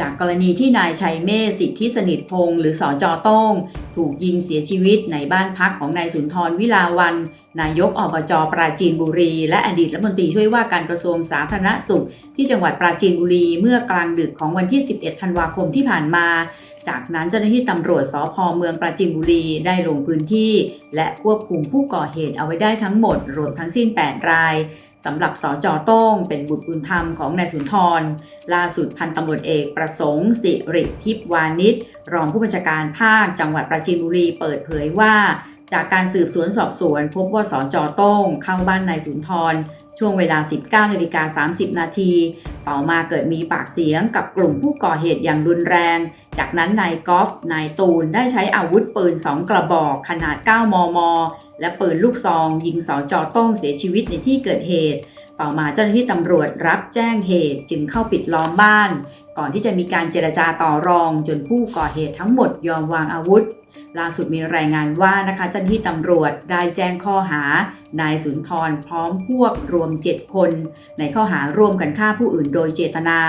จากกรณีที่นายชัยเมธสิทธิสนิทพงศ์หรือสอจอต้ง ถูกยิงเสียชีวิตในบ้านพักของนายสุนทรวิลาวัน นายกอบจปราจีนบุรี และอดีตรัฐมนตรีช่วยว่าการกระทรวงสาธารณสุข ที่จังหวัดปราจีนบุรีเมื่อกลางดึกของวันที่ 11 ธันวาคมที่ผ่านมา จากนั้นเจ้าหน้าที่ตำรวจสพเมืองปราจีนบุรีได้ลงพื้นที่ และควบคุมผู้ก่อเหตุเอาไว้ได้ทั้งหมดรวมทั้งสิ้น 8 ราย สำหรับสจโต้งเป็นบุตรบุญธรรมของนายสุนทร ล่าสุดพันตำรวจเอกประสงค์ สิริทิพวานิชรองผู้บัญชาการภาคจังหวัดปราจีนบุรีเปิดเผยว่า จากการสืบสวนสอบสวน พบว่าสจโต้งเข้าบ้านนายสุนทร ช่วงเวลา 19นาฬิกา30 นาที ต่อมาเกิดมีปากเสียงกับกลุ่มผู้ก่อเหตุอย่างรุนแรง จากนั้นนายกอล์ฟนายตูนได้ใช้อาวุธปืน2กระบอกขนาด 9 มม และปืนลูกซอง ยิงสจโต้งเสียชีวิตในที่เกิดเหตุ ต่อมาเจ้าหน้าที่ตำรวจรับแจ้งเหตุจึงเข้าปิดล้อมบ้าน ก่อนที่จะมีการเจรจาต่อรองจนผู้ก่อเหตุทั้งหมดยอมวางอาวุธ ล่าสุดมีรายงานว่านะคะเจ้าหน้าที่ตำรวจได้แจ้งข้อหานายสุนทรพร้อมพวกรวม 7 คน ในข้อหาร่วมกันฆ่าผู้อื่นโดยเจตนา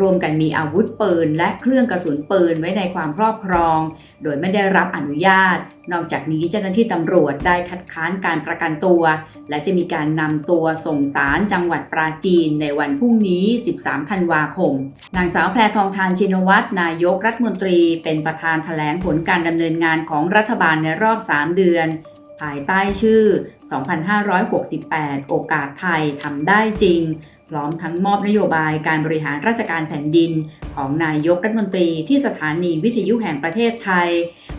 ร่วมกันมีอาวุธปืน และเครื่องกระสุนปืนไว้ในความครอบครอง โดยไม่ได้รับอนุญาต นอกจากนี้เจ้าหน้าที่ตำรวจได้คัดค้านการประกันตัว และจะมีการนำตัวส่งสารจังหวัดปราจีนในวันพรุ่งนี้ 13 ธันวาคม นางสาวแพรทองทานชินวัตรนายกรัฐมนตรี เป็นประธานแถลงผลการดำเนินงานของรัฐบาลในรอบ 3 เดือน ภายใต้ชื่อ 2568 โอกาสไทยทำได้จริง พร้อมทั้งมอบนโยบายการบริหารราชการแผ่นดิน ของนายกรัฐมนตรีที่สถานีวิทยุแห่งประเทศไทย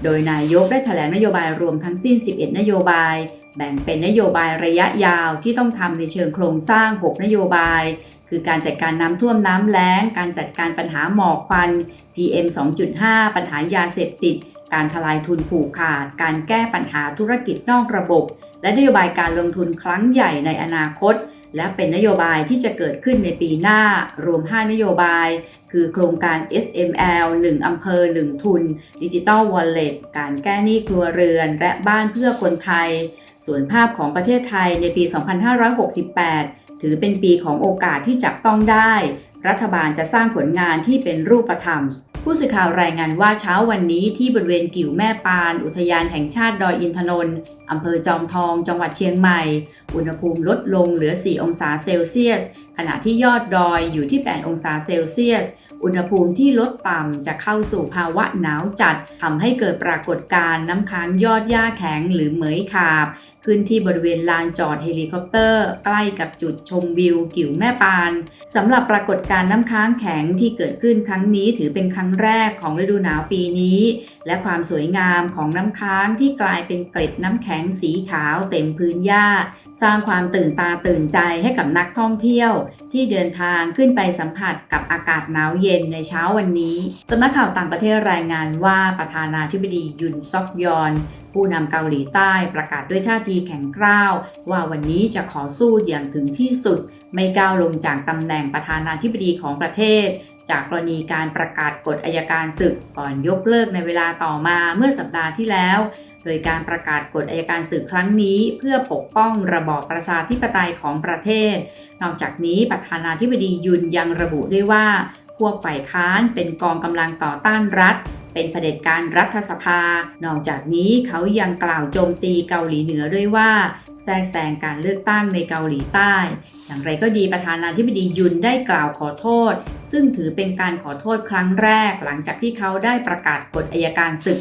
โดยนายกได้แถลงนโยบายรวมทั้งสิ้น 11 นโยบาย แบ่งเป็นนโยบายระยะยาวที่ต้องทำในเชิงโครงสร้าง 6 นโยบายคือการจัดการน้ำท่วมน้ำแล้ง การจัดการปัญหาหมอกควัน PM 2.5 ปัญหายาเสพติด การทลายทุนผูกขาด การแก้ปัญหาธุรกิจนอกระบบ และนโยบายการลงทุนครั้งใหญ่ในอนาคต และเป็นนโยบายที่จะเกิดขึ้นในปีหน้ารวม 5 นโยบาย คือโครงการ SML 1 อำเภอ 1 ทุน ดิจิ t a l Wallet การแก้หนี้ครัวเรือน และบ้านเพื่อคนไทย ส่วนภาพของประเทศไทยในปี 2568 ถือเป็นปีของโอกาสที่จับต้องได้ รัฐบาลจะสร้างผลงานที่เป็นรูปธรรม ผู้สื่อข่าวรายงานว่าเช้าวันนี้ที่บริเวณกิ่วแม่ปาน อุทยานแห่งชาติดอยอินทนนท์อำเภอจอมทอง จังหวัดเชียงใหม่ อุณหภูมิลดลงเหลือ 4 องศาเซลเซียส ขณะที่ยอดดอยอยู่ที่ 8 องศาเซลเซียส อุณหภูมิที่ลดต่ำจะเข้าสู่ภาวะหนาวจัดทำให้เกิดปรากฏการณ์น้ำค้างยอดหญ้าแข็งหรือเหมยขาบ ขึ้นที่บริเวณลานจอดเฮลิคอปเตอร์ ใกล้กับจุดชมวิว กิ่วแม่ปานสำหรับปรากฏการณ์น้ำค้างแข็งที่เกิดขึ้นครั้งนี้ถือเป็นครั้งแรกของฤดูหนาวปีนี้ และความสวยงามของน้ำค้างที่กลายเป็นเกล็ดน้ำแข็งสีขาวเต็มพื้นหญ้า สร้างความตื่นตาตื่นใจให้กับนักท่องเที่ยว ที่เดินทางขึ้นไปสัมผัสกับอากาศหนาวเย็นในเช้าวันนี้สำนักข่าวต่างประเทศรายงานว่าประธานาธิบดียุนซอกยอน ผู้นำเกาหลีใต้ประกาศด้วยท่าทีแข็งกร้าว ว่าวันนี้จะขอสู้อย่างถึงที่สุด ไม่ก้าวลงจากตำแหน่งประธานาธิบดีของประเทศ จากกรณีการประกาศกฎอายการศึกก่อนยกเลิกในเวลาต่อมาเมื่อสัปดาห์ที่แล้ว โดยการประกาศกฎอายการศึกครั้งนี้ เพื่อปกป้องระบอบประชาธิปไตยของประเทศ นอกจากนี้ประธานาธิบดียุนยังระบุด้วยว่าพวกฝ่ายค้านเป็นกองกำลังต่อต้านรัฐ เป็นเผด็จการรัฐสภา นอกจากนี้เขายังกล่าวโจมตีเกาหลีเหนือด้วยว่าแทรกแซงการเลือกตั้งในเกาหลีใต้ อย่างไรก็ดีประธานาธิบดียุนได้กล่าวขอโทษ ซึ่งถือเป็นการขอโทษครั้งแรกหลังจากที่เขาได้ประกาศกฎอายการศึก